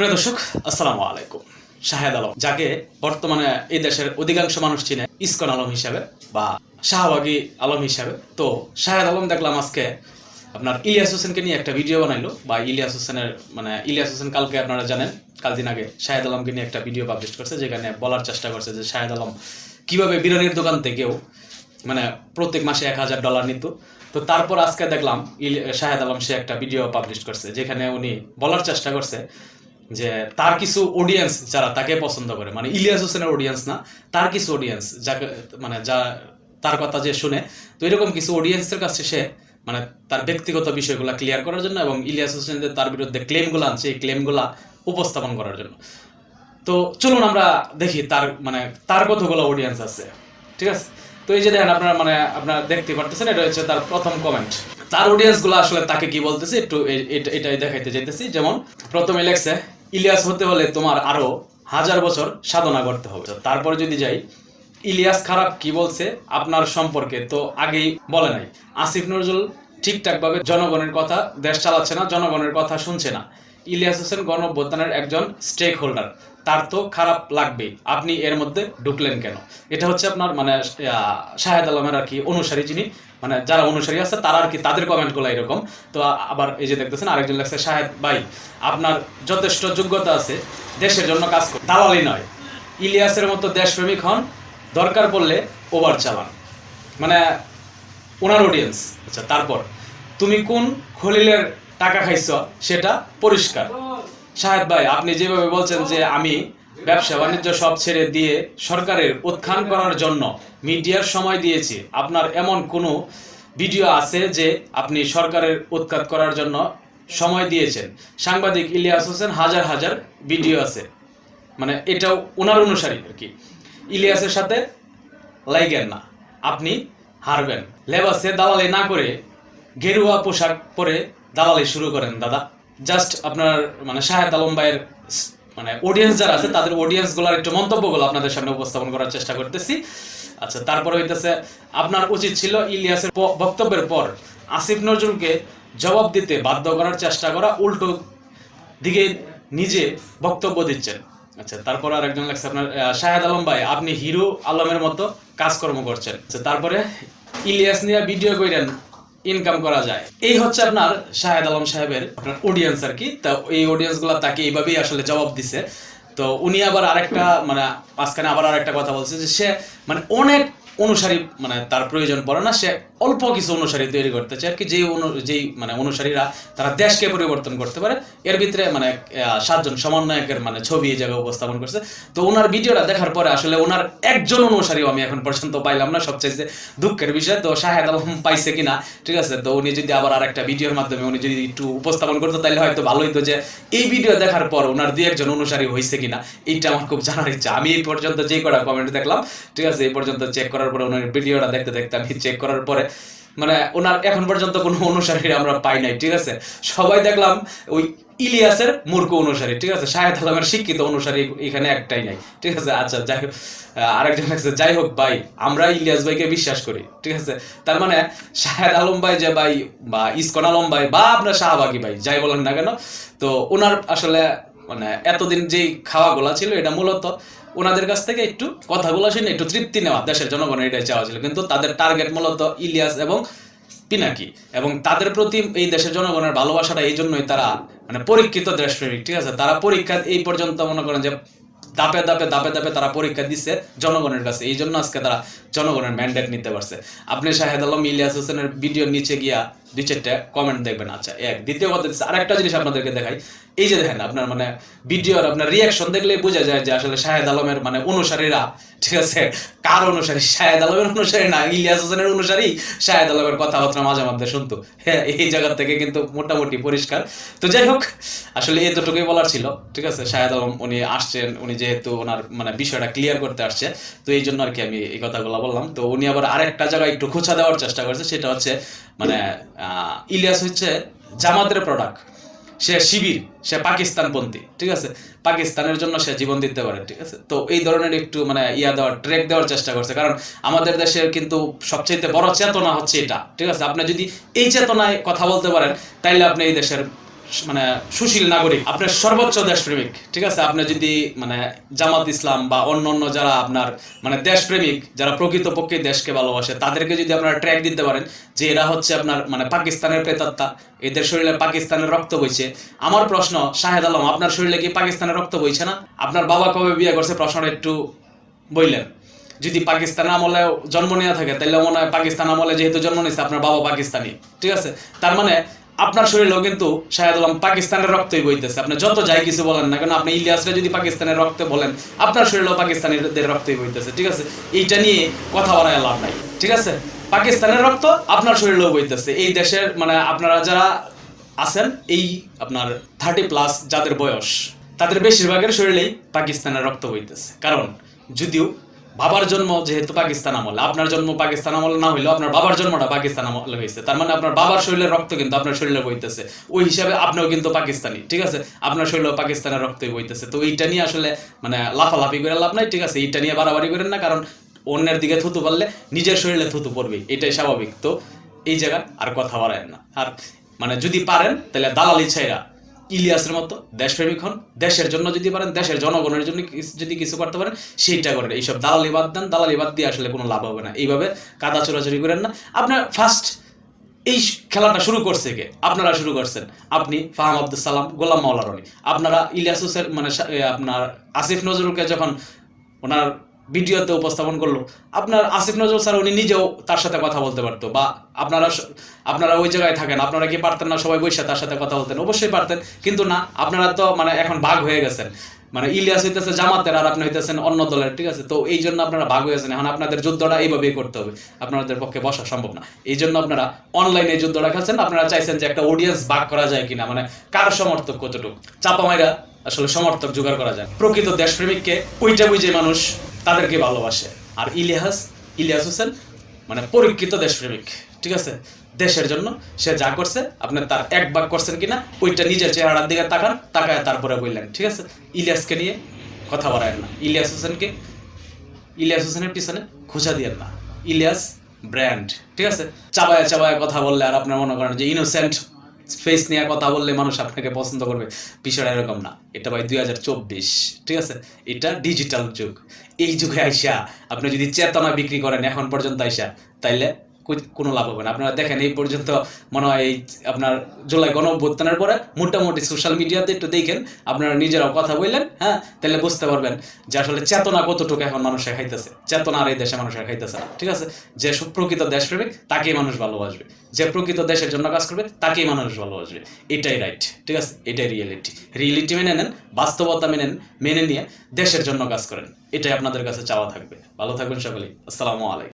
প্রিয় দর্শক, আসসালামু আলাইকুম। শাহেদ আলম, যাকে বর্তমানে এই দেশের অধিকাংশ মানুষ চিনে ইসকন আলম হিসাবে বা শাহবাগী আলম হিসাবে। তো শাহেদ আলম দেখলাম আজকে আপনার ইলিয়াস হোসেনকে নিয়ে একটা ভিডিও বানাইলো বা ইলিয়াস হোসেনের মানে ইলিয়াস হোসেন কালকে আপনারা জানেন, কাল দিন আগে শাহেদ আলমকে নিয়ে একটা ভিডিও পাবলিশ করছে যেখানে বলার চেষ্টা করছে যে শাহেদ আলম কীভাবে বিরিয়ানির দোকান থেকেও মানে প্রত্যেক মাসে এক হাজার ডলার নিত। তো তারপর আজকে দেখলাম শাহেদ আলম সে একটা ভিডিও পাবলিশ করছে যেখানে উনি বলার চেষ্টা করছে যে তার কিছু অডিয়েন্স যারা তাকে পছন্দ করে মানে ইলিয়াস হোসেনের অডিয়েন্স না, তার কিছু অডিয়েন্স যাকে মানে যা, তার কথা যে শুনে, তো এরকম কিছু অডিয়েন্সের কাছে সে মানে তার ব্যক্তিগত বিষয়গুলো ক্লিয়ার করার জন্য এবং ইলিয়াস হোসেন তার বিরুদ্ধে ক্লেমগুলো আনছে, এই ক্লেমগুলা উপস্থাপন করার জন্য। তো চলুন আমরা দেখি তার মানে তার কতগুলো অডিয়েন্স আছে, ঠিক আছে? তো এই যে দেখেন আপনারা মানে আপনারা দেখতে পারতেছেন, এটা হচ্ছে তার প্রথম কমেন্ট তার অডিয়েন্সগুলো আসলে তাকে কি বলতেছে, একটু এটা- এটাই দেখাইতে চাইতেছি। যেমন, প্রথমে লেখছে ইলিয়াস হতে হলে তোমার আরও হাজার বছর সাধনা করতে হবে। তারপরে যদি যাই, ইলিয়াস খারাপ কি বলছে? আপনার সম্পর্কে তো আগেই বলে নাই। আসিফ নজরুল ঠিকঠাকভাবে জনগণের কথা, দেশ চালাচ্ছে না, জনগণের কথা শুনছে না। ইলিয়াস হোসেন গণ একজন স্টেক হোল্ডার তার তো খারাপ লাগবেই আপনি এর মধ্যে ঢুকলেন কেন? এটা হচ্ছে আপনার মানে শাহেদ আলমের আর কি অনুসারী যিনি মানে যারা অনুসারী আছে তারা আর কি তাদের কমেন্টগুলো এরকম। তো আবার এই যে দেখতেছেন, আরেকজন লেখছে, শাহেদ ভাই, আপনার যথেষ্ট যোগ্যতা আছে, দেশের জন্য কাজ দালালি নয়। ইলিয়াসের মতো দেশপ্রেমিক হন, দরকার পড়লে ওভার চালান। মানে ওনার অডিয়েন্স আচ্ছা তারপর, তুমি কোন খলিলের টাকা খাইছ? সেটা পরিষ্কার। শাহেদ ভাই, আপনি যেভাবে বলছেন যে আমি ব্যবসা বাণিজ্য সব ছেড়ে দিয়ে সরকারের উত্থান করার জন্য মিডিয়ার সময় দিয়েছি, আপনার এমন কোনো ভিডিও আছে যে আপনি সরকারের উৎখাত করার জন্য সময় দিয়েছেন? সাংবাদিক ইলিয়াস হোসেন, হাজার হাজার ভিডিও আছে। মানে এটাও ওনার অনুসারী আর কি। ইলিয়াসের সাথে লাইগেন না, আপনি হারবেন। লেবাসে দালালি না করে গেরুয়া পোশাক পরে দালালি শুরু করেন, দাদা। জাস্ট আপনার মানে শাহেদ আলম ভাইয়ের মানে অডিয়েন্স যারা আছে, তাদের অডিয়েন্সগুলার একটু মন্তব্যগুলো আপনাদের সামনে উপস্থাপন করার চেষ্টা করতেছি। আচ্ছা তারপরে হইতেছে, আপনার উচিত ছিল ইলিয়াসের বক্তব্যের পর আসিফ নজরুলকে জবাব দিতে বাধ্য করার চেষ্টা করা, উল্টো দিকে নিজে বক্তব্য দিচ্ছেন। আচ্ছা তারপর আর একজন লাগছে আপনার শাহেদ আলম ভাই, আপনি হিরো আলমের মতো কাজকর্ম করছেন। আচ্ছা তারপরে ইলিয়াস নিয়ে ভিডিও কইরেন ইনকাম করা যায়। এই হচ্ছে আপনার শাহেদ আলম সাহেবের আপনার অডিয়েন্স আর কি। তা এই অডিয়েন্সগুলা তাকে এইভাবেই আসলে জবাব দিছে। তো উনি আবার আরেকটা মানে মাঝখানে আবার আরেকটা কথা বলছে যে সে মানে অনেক অনুসারী মানে তার প্রয়োজন পড়ে না, সে অল্প কিছু অনুসারী তৈরি করতে চায় আর কি, যেই অনু, যেই মানে অনুসারীরা তারা দেশকে পরিবর্তন করতে পারে। এর ভিতরে মানে সাতজন সমন্বয়কের মানে ছবি এই জায়গায় উপস্থাপন করছে। তো ওনার ভিডিওটা দেখার পরে আসলে ওনার একজন অনুসারীও আমি এখন পর্যন্ত পাইলাম না সবচেয়ে দুঃখের বিষয়। তো শাহেদ আলম পাইছে কিনা, ঠিক আছে? তো উনি যদি আবার আর একটা ভিডিওর মাধ্যমে উনি যদি একটু উপস্থাপন করতো তাহলে হয়তো ভালো হইতো যে এই ভিডিও দেখার পর ওনার দু একজন অনুসারী হয়েছে কিনা, এইটা আমার খুব জানার ইচ্ছা। আমি এই পর্যন্ত যে কটা কমেন্ট দেখলাম, ঠিক আছে? এই পর্যন্ত চেক করার পরে ওনার ভিডিওটা দেখতে দেখতে আমি চেক করার পরে মানে ওনার এখন পর্যন্ত কোনো অনুসারী আমরা পাই নাই, ঠিক আছে? সবাই দেখলাম ওই ইলিয়াসের মূর্খ অনুসারী, ঠিক আছে? শাহেদ আলমের শিক্ষিত অনুসারী এখানে একটাই নাই, ঠিক আছে? আচ্ছা যাই হোক আরেকজন আছে, যাই হোক ভাই, আমরা ইলিয়াস ভাইকে বিশ্বাস করি, ঠিক আছে? তার মানে শাহেদ আলম ভাই যে ভাই, বা ইসকন আলম ভাই, বা আপনার শাহবাগী ভাই, যাই বলেন না কেন, তো ওনার আসলে মানে এতদিন যেই খাওয়াগুলা ছিল, এটা মূলত ওনাদের কাছ থেকে একটু কথাগুলো শুনে, একটু তৃপ্তি নেওয়া দেশের জনগণের এটাই চাওয়া ছিল। কিন্তু তাদের টার্গেট মূলত ইলিয়াস এবং পিনাকি। এবং তাদের প্রতি এই দেশের জনগণের ভালোবাসাটা এই জন্যই তারা মানে পরীক্ষিত দেশপ্রেমিক, ঠিক আছে? তারা পরীক্ষা এই পর্যন্ত মনে করেন যে দাপে দাপে দাপে দাপে তারা পরীক্ষা দিচ্ছে জনগণের কাছে। এই জন্য আজকে তারা জনগণের ম্যান্ডেট নিতে পারছে। আপনি শাহেদ আলম, ইলিয়াস হোসেনের ভিডিও নিচে গিয়া দুই চারটে কমেন্ট দেখবেন। আচ্ছা এক। দ্বিতীয় কথা দিচ্ছে আরেকটা জিনিস আপনাদেরকে দেখাই। এই যে দেখেন আপনার মানে ভিডিওর আপনার রিয়াকশন দেখলে বোঝা যায় যে আসলে শাহেদ আলমের মানে অনুসারীরা, ঠিক আছে? কার অনুসারী? শাহেদ আলমের অনুসারী না? ইলিয়াস হোসেনের অনুসারী? শাহেদ আলমের কথাবার্তা মাঝে মধ্যে শুনতো। হ্যাঁ এই জায়গা থেকে কিন্তু মোটামুটি পরিষ্কার। তো যাই হোক, আসলে এতটুকুই বলার ছিল, ঠিক আছে? শাহেদ আলম, উনি আসছেন, উনি যেহেতু ওনার মানে বিষয়টা ক্লিয়ার করতে আসছে, তো এই জন্য আর কি আমি এই কথাগুলো বললাম। তো উনি আবার আরেকটা জায়গায় একটু খোঁচা দেওয়ার চেষ্টা করছে, সেটা হচ্ছে মানে ইলিয়াস হচ্ছে জামাতের প্রোডাক্ট সে শিবির, সে পাকিস্তানপন্থী, ঠিক আছে? পাকিস্তানের জন্য সে জীবন দিতে পারে, ঠিক আছে? তো এই ধরনের একটু মানে ইয়া দেওয়ার ট্রেক দেওয়ার চেষ্টা করছে। কারণ আমাদের দেশের কিন্তু সবচেয়ে বড় চেতনা হচ্ছে এটা, ঠিক আছে? আপনি যদি এই চেতনায় কথা বলতে পারেন, তাইলে আপনি এই দেশের মানে সুশীল নাগরিক, আপনার সর্বোচ্চ দেশপ্রেমিক, ঠিক আছে? আপনি যদি মানে জামাত ইসলাম বা অন্য অন্য যারা আপনার মানে দেশপ্রেমিক, যারা প্রকৃতপক্ষে দেশকে ভালোবাসে, তাদেরকে যদি আপনারা ট্র্যাক দিতে পারেন যে এরা হচ্ছে আপনার মানে পাকিস্তানের প্রেতাত্মা, এদের শরীরে পাকিস্তানের রক্ত বইছে। আমার প্রশ্ন, শাহেদ আলম, আপনার শরীরে কি পাকিস্তানের রক্ত বইছে না? আপনার বাবা কবে বিয়ে করছে? প্রশ্নটা একটু বললেন। যদি পাকিস্তান আমলে জন্ম নেওয়া থাকে তাহলে মনে হয় পাকিস্তান আমলে যেহেতু জন্ম নিয়েছে আপনার বাবা পাকিস্তানি, ঠিক আছে? তার মানে আপনার শরীরেও কিন্তু শাহেদ আলম পাকিস্তানের রক্তই বইতেছে। আপনি যত যাই কিছু বলেন না কেন আপনি ইলিয়াসরে যদি পাকিস্তানের রক্ত বলেন আপনার শরীরেও পাকিস্তানিদের রক্তই বইতেছে ঠিক আছে? এইটা নিয়ে কথা বলার লাভ নাই ঠিক আছে? পাকিস্তানের রক্ত আপনার শরীরেও বইতেছে। এই দেশের মানে আপনারা যারা আছেন এই আপনার থার্টি প্লাস যাদের বয়স তাদের বেশিরভাগের শরীরেই পাকিস্তানের রক্ত বইতেছে। কারণ যদিও বাবার জন্ম যেহেতু পাকিস্তান আমলে, আপনার জন্ম পাকিস্তান আমলে না হইলেও আপনার বাবার জন্মটা পাকিস্তান আমলে হয়েছে। তার মানে আপনার বাবার শরীরের রক্ত কিন্তু আপনার শরীরে বইতেছে। ওই হিসাবে আপনিও কিন্তু পাকিস্তানি, ঠিক আছে? আপনার শরীরেও পাকিস্তানের রক্তই বইতেছে। তো এইটা নিয়ে আসলে মানে লাফালাফি করে লাভ নাই, ঠিক আছে? এইটা নিয়ে বাড়াবাড়ি করেন না, কারণ অন্যের দিকে থুতু পারলে নিজের শরীরে থুতু পড়বেই, এটাই স্বাভাবিক। তো এই জায়গায় আর কথা বাড়ায় না। আর মানে যদি পারেন, তাহলে দালালি ছাইরা ইলিয়াসের মতো দেশপ্রেমিক হন। দেশের জন্য যদি পারেন, দেশের জনগণের জন্য যদি কিছু করতে পারেন, সেইটা করেন। এইসব দালালি বাদ দেন। দালালি বাদ দিয়ে আসলে কোনো লাভ হবে না। এইভাবে কাদা চোরাচুরি করেন না। আপনার ফার্স্ট এই খেলাটা শুরু করছে কে? আপনারা শুরু করছেন। আপনি ফাহাম আব্দুল সালাম, গোলাম মাওলা রনি আপনারা ইলিয়াস হোসেন মানে আপনার আসিফ নজরুলকে যখন ওনার ভিডিওতে উপস্থাপন করল। আপনার আসিফ নজরুল স্যার, উনি নিজেও তার সাথে কথা বলতে পারতো বা আপনারা আপনারা ওই জায়গায় থাকেন, আপনারা কি পারতেন না সবাই বসে তার সাথে কথা বলতেন? অবশ্যই পারতেন, কিন্তু না, আপনারা তো মানে এখন ভাগ হয়ে গেছেন। মানে ইলিয়াস হইতেছে জামাতের আর আপনি হইতেছেন অন্য দলের, ঠিক আছে? তো এই জন্য আপনারা ভাগ হয়েছেন এখন আপনাদের যুদ্ধটা এইভাবেই করতে হবে, আপনাদের পক্ষে বসা সম্ভব না। এই জন্য আপনারা অনলাইনে যুদ্ধটা খেলছেন, আপনারা চাইছেন যে একটা অডিয়েন্স ভাগ করা যায় কিনা মানে কার সমর্থক কতটুকু? চাপা মাইরা আসলে সমর্থক জোগাড় করা যায়। প্রকৃত দেশপ্রেমিককে, ওইটা বুঝে মানুষ তাদেরকে ভালোবাসে। আর ইলিয়াস ইলিয়াস হোসেন মানে পরীক্ষিত দেশপ্রেমিক, ঠিক আছে? দেশের জন্য সে যা করছে, আপনি তার এক ভাগ করছেন কিনা, ওইটা নিজের চেহারার দিকে তাকান, তাকায় তারপরে বললেন, ঠিক আছে? ইলিয়াসকে নিয়ে কথা বলেন না। ইলিয়াস হোসেনকে, ইলিয়াস হোসেনের পিছনে খোঁজা দিয়েন না। ইলিয়াস ব্র্যান্ড, ঠিক আছে? চাবায় চাবায় কথা বললে আর আপনার মনে করেন যে ইনোসেন্ট ফেস নিয়ে কথা বললে মানুষ আপনাকে পছন্দ করবে। বিষয়টা এরকম না। এটা ভাই দুই হাজার চব্বিশ, ঠিক আছে? এটা ডিজিটাল যুগ। এই যুগে আইসা আপনি যদি চেতনা বিক্রি করেন, এখন পর্যন্ত আইসা, তাইলে কোনো লাভ হবে না। আপনারা দেখেন, এই পর্যন্ত মনে হয় এই আপনার জুলাই গণ অভ্যুত্থানের পরে মোটামুটি সোশ্যাল মিডিয়াতে একটু দেখেন, আপনারা নিজেরাও কথা বললেন হ্যাঁ তাহলে বুঝতে পারবেন যে আসলে চেতনা কতটুকু এখন মানুষের খাইতেছে। চেতনা আর এই দেশে মানুষের খাইতেছে না, ঠিক আছে? যে প্রকৃত দেশপ্রেমিক, তাকেই মানুষ ভালোবাসবে। যে প্রকৃত দেশের জন্য কাজ করবে, তাকেই মানুষ ভালোবাসবে। এটাই রাইট ঠিক আছে? এটাই রিয়েলিটি রিয়েলিটি মেনে নেন, বাস্তবতা মেনে মেনে নিয়ে দেশের জন্য কাজ করেন। এটাই আপনাদের কাছে চাওয়া থাকবে। ভালো থাকবেন সকলেই। আসসালামু আলাইকুম।